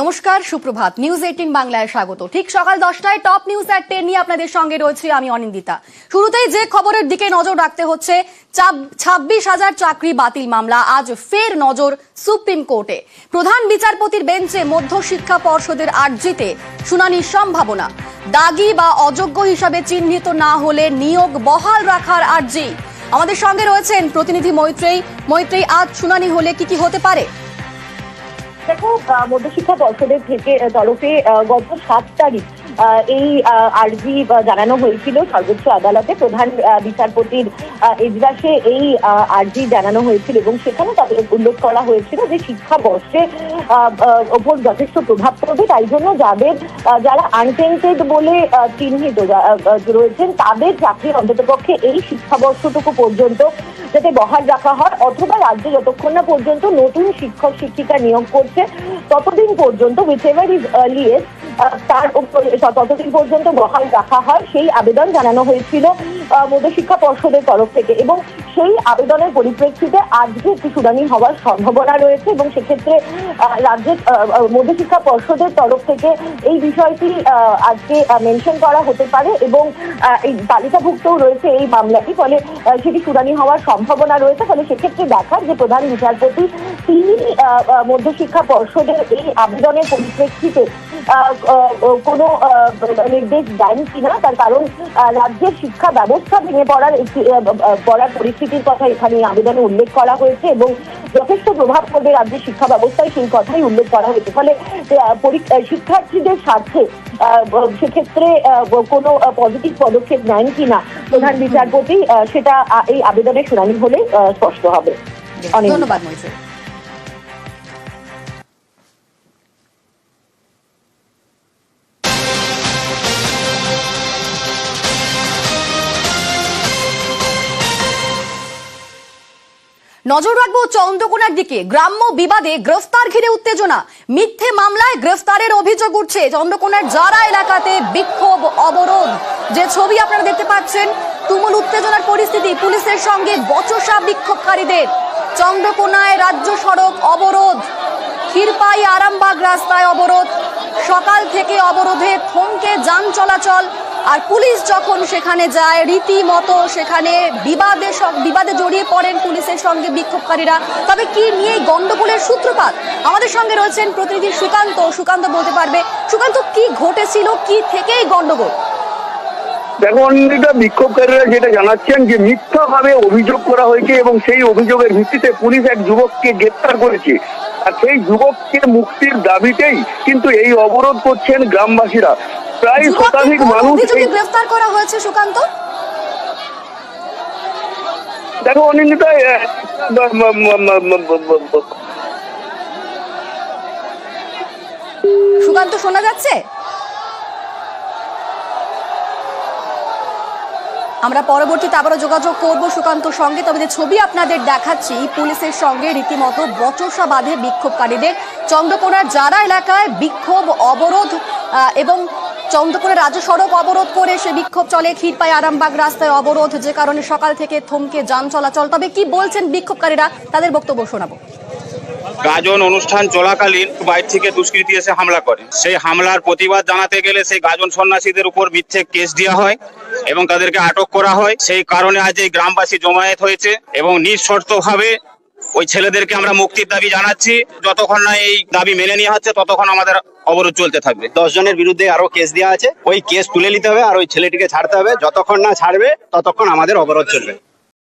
নমস্কার, সুপ্রভাত। News eighteen বাংলায় স্বাগত। ঠিক সকাল দশটায় টপ নিউজ অ্যাট টেন নিয়ে আপনাদের সঙ্গে রয়েছে আমি অনিন্দিতা। শুরুতেই যে খবরের দিকে নজর রাখতে হচ্ছে ছাব্বিশ হাজার চাকরি বাতিল মামলা আজ ফের নজর সুপ্রিম কোর্টে। প্রধান বিচারপতির বেঞ্চে মধ্য শিক্ষা পর্ষদের আর্জিতে শুনানির সম্ভাবনা। দাগি বা অযোগ্য হিসাবে চিহ্নিত না হলে নিয়োগ বহাল রাখার আর্জি। আমাদের সঙ্গে রয়েছেন প্রতিনিধি মৈত্রেয়ী। মৈত্রেয়ী, আজ শুনানি হলে কি কি হতে পারে? দেখো আহ, মধ্যশিক্ষা পর্ষদের থেকে তরফে গত সাত তারিখ এই আর্জি জানানো হয়েছিল সর্বোচ্চ আদালতে প্রধান বিচারপতির এজলাসে এই আর্জি জানানো হয়েছিল এবং সেখানে তাদের উল্লেখ করা হয়েছিল যে শিক্ষাবর্ষে আহ, আহ, ওপর যথেষ্ট প্রভাব পড়বে। তাই জন্য যাদের যারা আনটেন্টেড বলে চিহ্নিত রয়েছেন তাদের চাকরি অন্ততপক্ষে এই শিক্ষাবর্ষটুকু পর্যন্ত যাতে বহাল রাখা হয়, অথবা রাজ্য যতক্ষণ না পর্যন্ত নতুন শিক্ষক, শিক্ষিকা নিয়োগ করছে, ততদিন পর্যন্ত উইচ এভার ইজ আর্লিয়েস্ট তার ততদিন পর্যন্ত বহাল রাখা হয়। সেই আবেদন জানানো হয়েছিল মধ্যশিক্ষা পর্ষদের তরফ থেকে। এবং সেই আবেদনের পরিপ্রেক্ষিতে আজকে একটি শুনানি হওয়ার সম্ভাবনা রয়েছে এবং সেক্ষেত্রে রাজ্যের মধ্য শিক্ষা মধ্যশিক্ষা পর্ষদের তরফ থেকে এই বিষয়টি আজকে মেনশন করা হতে পারে এবং এই তালিকাভুক্তও রয়েছে এই মামলাটি। ফলে সেটি শুনানি হওয়ার সম্ভাবনা রয়েছে। ফলে সেক্ষেত্রে দেখার যে প্রধান বিচারপতি তিনি মধ্যশিক্ষা পর্ষদের এই আবেদনের পরিপ্রেক্ষিতে কোনো নির্দেশ দেন কিনা, তার কারণ রাজ্যের শিক্ষা ব্যবস্থা ভেঙে পড়ার একটি পড়ার পরিস্থিতির কথা এখানে আবেদনে উল্লেখ করা হয়েছে এবং যথেষ্ট প্রভাব পড়বে রাজ্যের শিক্ষা ব্যবস্থায় সেই কথাই উল্লেখ করা হয়েছে। ফলে শিক্ষার্থীদের স্বার্থে সেক্ষেত্রে কোনো পজিটিভ পদক্ষেপ নেন কিনা প্রধান বিচারপতি সেটা এই আবেদনের শুনানি হলে স্পষ্ট হবে। ধন্যবাদ নজর রাখব চন্দ্রকোনার দিকে। গ্রাম্য বিবাদে গ্রেফতার ঘিরে উত্তেজনা। মিথ্যে মামলায় গ্রেফতারের অভিযোগ উঠছে চন্দ্রকোনার যারা এলাকাতে বিক্ষোভ অবরোধ। যে ছবি আপনারা দেখতে পাচ্ছেন, তুমুল উত্তেজনার পরিস্থিতি পুলিশের সঙ্গে বচসা বিক্ষোভকারীদের। চন্দ্রকোনায় রাজ্য সড়ক অবরোধ। ক্ষীরপাই আরামবাগ রাস্তায় অবরোধ। সকাল থেকে অবরোধে থমকে যান চলাচল। আর পুলিশ যখন সেখানে যায়, রীতিমতো সেখানে বিবাদে বিবাদে জড়িয়ে পড়েন পুলিশের সঙ্গে বিক্ষোভকারীরা। তবে কি নিয়ে এই গন্ডগোলের সূত্রপাত? আমাদের সঙ্গে রয়েছেন প্রতিনিধি সুকান্ত। সুকান্ত বলতে পারবে, সুকান্ত, কি ঘটেছিল? কি থেকে এই গন্ডগোল দেখো অন্যটা বিক্ষোভকারীরা যেটা জানাচ্ছেন যে মিথ্যাভাবে অভিযোগ করা হয়েছে এবং সেই অভিযোগের ভিত্তিতে পুলিশ এক যুবককে গ্রেপ্তার করেছে। আর সেই যুবককে মুক্তির দাবিতেই কিন্তু এই অবরোধ করছেন গ্রামবাসীরা। প্রায় শতাধিক মানুষ গ্রেফতার করা হয়েছে সুকান্ত। দেখো অনিন্দিতা সুকান্ত শোনা যাচ্ছে? আমরা পরবর্তীতে আবারও যোগাযোগ করব সুকান্ত সঙ্গে। তবে যে ছবি আপনাদের দেখাচ্ছি, পুলিশের সঙ্গে রীতিমতো বচসা বাঁধে বিক্ষোভকারীদের। চন্দ্রকোনার যারা এলাকায় বিক্ষোভ অবরোধ এবং চন্দ্রকোনার রাজ্য সড়ক অবরোধ করে সে বিক্ষোভ চলে। ক্ষীরপাই আরামবাগ রাস্তায় অবরোধ, যে কারণে সকাল থেকে থমকে যান চলাচল। তবে কি বলছেন বিক্ষোভকারীরা? তাদের বক্তব্য শোনাবো। গাজন অনুষ্ঠান চলাকালীন বাইর থেকে দুষ্কৃতী এসে হামলা করে। সেই হামলার প্রতিবাদ জানাতে গেলে সেই গাজন সন্ন্যাসীদের উপর মিথ্যে কেস দেওয়া হয় এবং তাদেরকে আটক করা হয়। সেই কারণে আজ এই গ্রামবাসী জমায়েত হয়েছে এবং নিঃশর্তভাবে ওই ছেলেদেরকে আমরা মুক্তির দাবি জানাচ্ছি। যতক্ষণ না এই দাবি মেনে নেওয়া হচ্ছে, ততক্ষণ আমাদের অবরোধ চলতে থাকবে। দশ জনের বিরুদ্ধে আরও কেস দেওয়া আছে। ওই কেস তুলে নিতে হবে আর ওই ছেলেটিকে ছাড়তে হবে। যতক্ষণ না ছাড়বে, ততক্ষণ আমাদের অবরোধ চলবে।